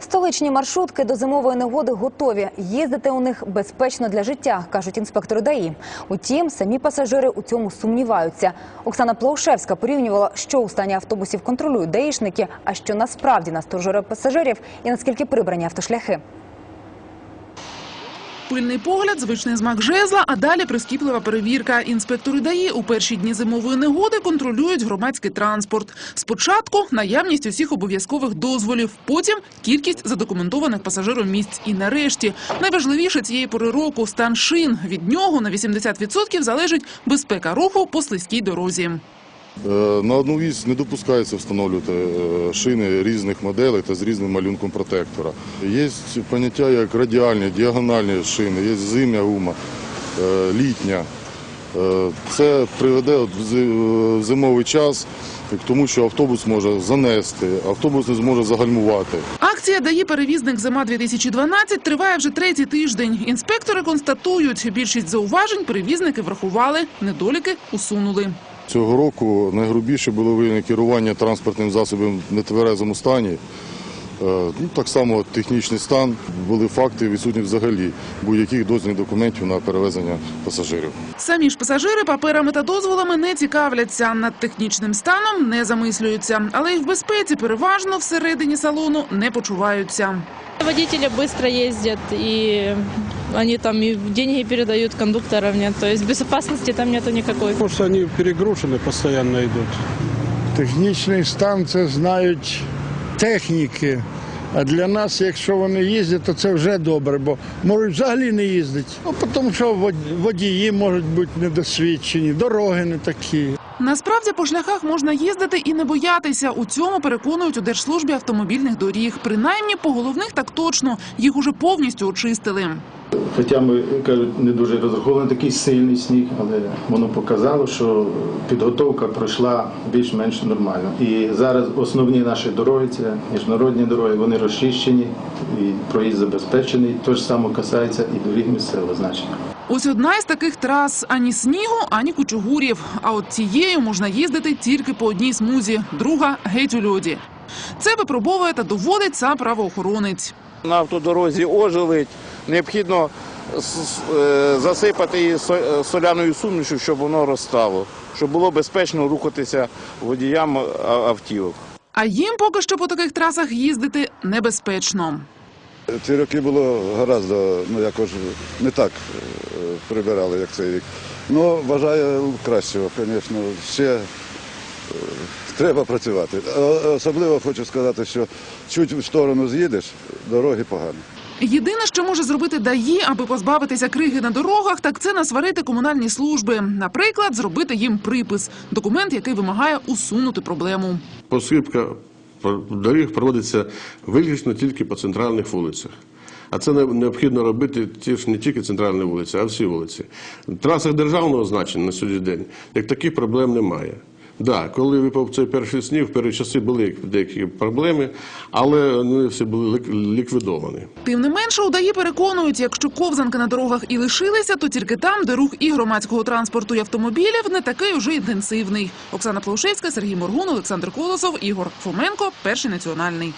Столичні маршрутки до зимової негоди готові. Їздити у них безпечно для життя, кажуть інспектори ДАІ. Утім, самі пасажири у цьому сумніваються. Оксана Плаушевська порівнювала, що у стані автобусів контролюють даїшники, а що насправді насторожує пасажирів і наскільки прибрані автошляхи. Пильний погляд, звичний змак жезла, а далі прискіплива перевірка. Інспектори ДАІ у перші дні зимової негоди контролюють громадський транспорт. Спочатку наявність усіх обов'язкових дозволів, потім кількість задокументованих пасажиром місць. І нарешті найважливіше цієї пори року стан шин. Від нього на 80% залежить безпека руху по слизькій дорозі. Е, На одну вісь не допускається встановлювати е, шини різних моделей та з різним малюнком протектора. Є поняття як радіальні, діагональні шини, є зимня гума, е, літня. Це приведе в зимовий час тому, що автобус може занести, автобус не зможе загальмувати. Акція «Дає перевізник зима-2012» триває вже третій тиждень. Інспектори констатують, більшість зауважень перевізники врахували, недоліки усунули. Цього року найгрубіше було виявлено керування транспортним засобом в нетверезому стані. Е, Ну, так само технічний стан. Були факти відсутні взагалі будь-яких дозвільних документів на перевезення пасажирів. Самі ж пасажири паперами та дозволами не цікавляться, над технічним станом не замислюються, але й в безпеці переважно всередині салону не почуваються. Водители быстро ездят, и они там и деньги передают кондукторам, нет. То есть безопасности там нету никакой. Потому что они перегружены, постоянно идут. Технічний стан це знають техніки. А для нас, якщо вони їздять, то це вже добре, бо можуть взагалі не їздити. Ну, тому що вод- водії можуть бути недосвідчені, дороги не такі. Насправді по шляхах можна їздити і не боятися. У цьому переконують у Держслужбі автомобільних доріг. Принаймні по головних так точно. Їх уже повністю очистили. Хоча ми кажуть, не дуже розрахований такий сильний сніг, але воно показало, що підготовка пройшла більш-менш нормально. І зараз основні наші дороги, це міжнародні дороги, вони розчищені і проїзд забезпечений. То ж саме касається і доріг місцевого значення. Ось одна із таких трас ані снігу, ані кучугурів. А от цією можна їздити тільки по одній смузі, друга геть у льоді. Це випробовує та доводить сам правоохоронець. На автодорозі ожеледь, необхідно е, засипати її со- е, соляною сумішю, щоб воно розстало, щоб було безпечно рухатися водіям автівок. А їм поки що по таких трасах їздити небезпечно. Ці роки було гаразд, ну якось не так е, прибирали, як цей рік. Ну, вважаю кращого, звісно, ще треба працювати. Особливо хочу сказати, що чуть в сторону з'їдеш, дороги погані. Єдине, що може зробити ДАІ, аби позбавитися криги на дорогах, так це насварити комунальні служби. Наприклад, зробити їм припис – документ, який вимагає усунути проблему. Посипка доріг проводиться виключно тільки по центральних вулицях. А це необхідно робити не тільки центральні вулиці, а всі вулиці. Трасах державного значення на сьогодні день як таких проблем немає. Да, коли випав цей перший сніг, в перші часи були деякі проблеми, але вони всі були лік- ліквідовані. Тим не менше, удаї переконують, якщо ковзанки на дорогах і лишилися, то тільки там, де рух і громадського транспорту, і автомобілів не такий уже інтенсивний. Оксана Плаушевська, Сергій Моргун, Олександр Колосов, Ігор Фоменко, Перший національний.